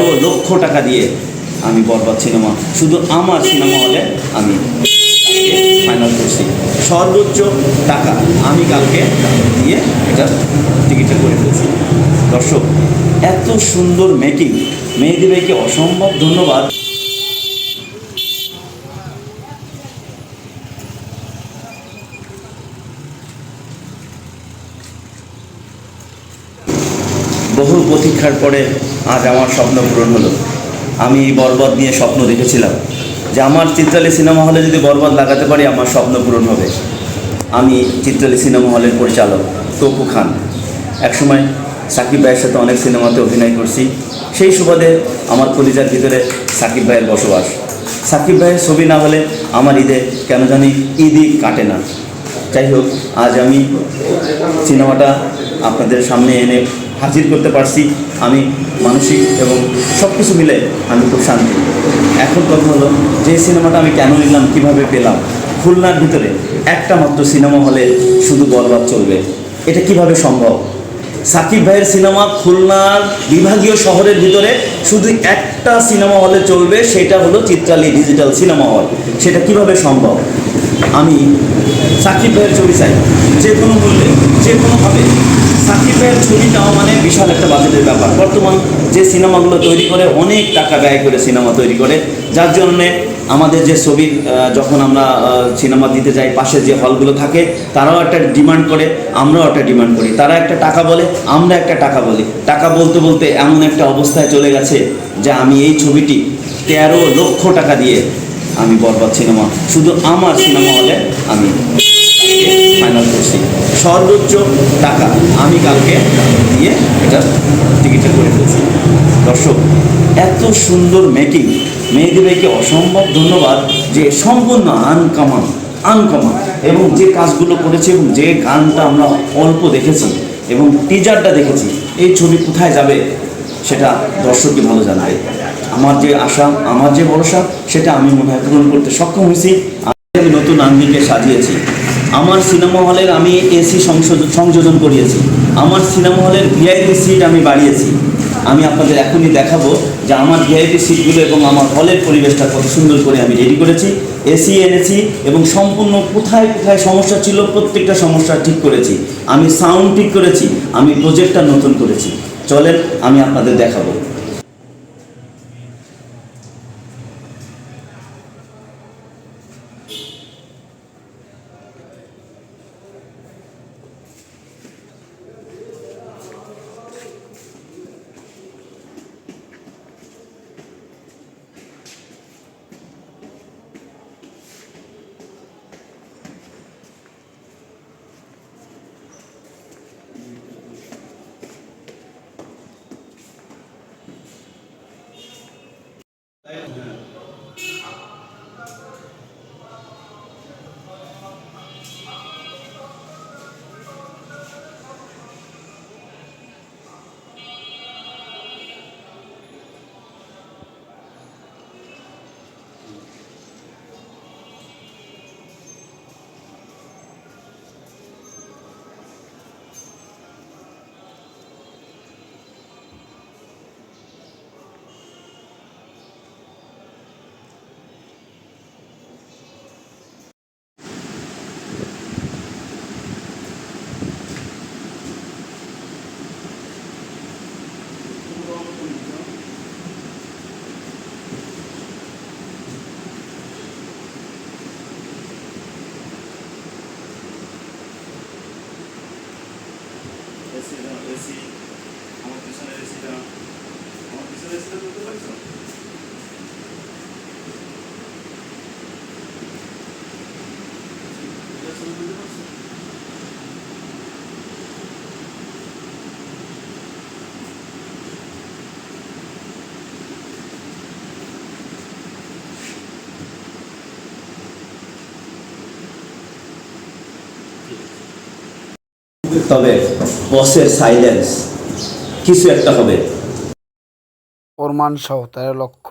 তেরো লক্ষ টাকা দিয়ে আমি বরবাদ সিনেমা, শুধু আমার সিনেমা হলে আমি ফাইনাল করছি। সর্বোচ্চ টাকা আমি কালকে দিয়ে এটা টিকিটটা করে ফেলছি। দর্শক, এত সুন্দর মেকিং মেয়েদের ভাইকে অসম্ভব ধন্যবাদ। বহু প্রতীক্ষার পরে আজ আমার স্বপ্ন পূরণ হলো। আমি বরবাদ নিয়ে স্বপ্ন দেখেছিলাম যে আমার চিত্রালী সিনেমা হলে যদি বরবাদ লাগাতে পারি, আমার স্বপ্ন পূরণ হবে। আমি চিত্রালী সিনেমা হলের পরিচালক তপু খান। একসময় সাকিব ভাইয়ের সাথে অনেক সিনেমাতে অভিনয় করছি। সেই সুবাদে আমার কলিজার ভিতরে সাকিব ভাইয়ের বসবাস। সাকিব ভাইয়ের ছবি না হলে আমার ঈদে কেন জানি ঈদই কাটে না। যাই হোক, আজ আমি সিনেমাটা আপনাদের সামনে এনে হাজির করতে পারছি, আমি মানসিক এবং সব কিছু মিলে আমি খুব শান্তি। এখন কথা হলো, যে সিনেমাটা আমি কেন নিলাম, কীভাবে পেলাম, খুলনার ভিতরে একটা মাত্র সিনেমা হলে শুধু বরবাদ চলবে। এটা কীভাবে সম্ভব? সাকিব ভাইয়ের সিনেমা খুলনার বিভাগীয় শহরের ভিতরে শুধু একটা সিনেমা হলে চলবে, সেটা হলো চিত্রালী ডিজিটাল সিনেমা হল। সেটা কীভাবে সম্ভব? আমি সাকিব ভাইয়ের ছবি চাই। যে কোনো মূল্যে যে কোনোভাবে। সাকিব ভাইয়ের ছবি নেওয়া মানে বিশাল একটা বাজেটের ব্যাপার। বর্তমান যে সিনেমাগুলো তৈরি করে, অনেক টাকা ব্যয় করে সিনেমা তৈরি করে। যার জন্যে আমাদের যে ছবির যখন আমরা সিনেমা দিতে যাই, পাশে যে হলগুলো থাকে, তারাও একটা ডিমান্ড করে, আমরাও একটা ডিমান্ড করি। তারা একটা টাকা বলে, আমরা একটা টাকা বলি। টাকা বলতে বলতে এমন একটা অবস্থায় চলে গেছে যে আমি এই ছবিটি তেরো লক্ষ টাকা দিয়ে আমি বরবাদ সিনেমা, শুধু আমার সিনেমা হলে আমি ফাইনাল করছি সর্বোচ্চ টাকা আমি কালকে দিয়ে এটা টিকিটটা করে ফেলছি। দর্শক, এত সুন্দর মেকিং মেহেদি ভাইকে অসম্ভব ধন্যবাদ যে সম্পূর্ণ আনকমন আনকমন এবং যে কাজগুলো করেছে এবং যে গানটা আমরা অল্প দেখেছি এবং টিজারটা দেখেছি, এই ছবি কোথায় যাবে সেটা দর্শককে ভালো জানবে। আমার যে আশা, আমার যে ভরসা, সেটা আমি মনে হয় পূরণ করতে সক্ষম হয়েছি। আমি নতুন আঙ্গিকে সাজিয়েছি। আমার সিনেমা হলের আমি এসি সংযোজন করিয়েছি। আমার সিনেমা হলের ভিআইপি সিট আমি বাড়িয়েছি। আমি আপনাদের এখনই দেখাবো যে আমার ভিআইপি সিটগুলো এবং আমার হলের পরিবেশটা কত সুন্দর করে আমি রেডি করেছি এসি এনেছি এবং সম্পূর্ণ কোথায় কোথায় সমস্যা ছিল প্রত্যেকটা সমস্যা ঠিক করেছি। আমি সাউন্ড ঠিক করেছি, আমি প্রজেক্টটা নতুন করেছি। চলেন, আমি আপনাদের দেখাবো। আমার পিছনে এসিটা আমার পিছনে এসিটা করতে পারছ তবে বসের সাইলেন্স কিছু একটা হবে। প্রমাণ সহ তেরো লক্ষ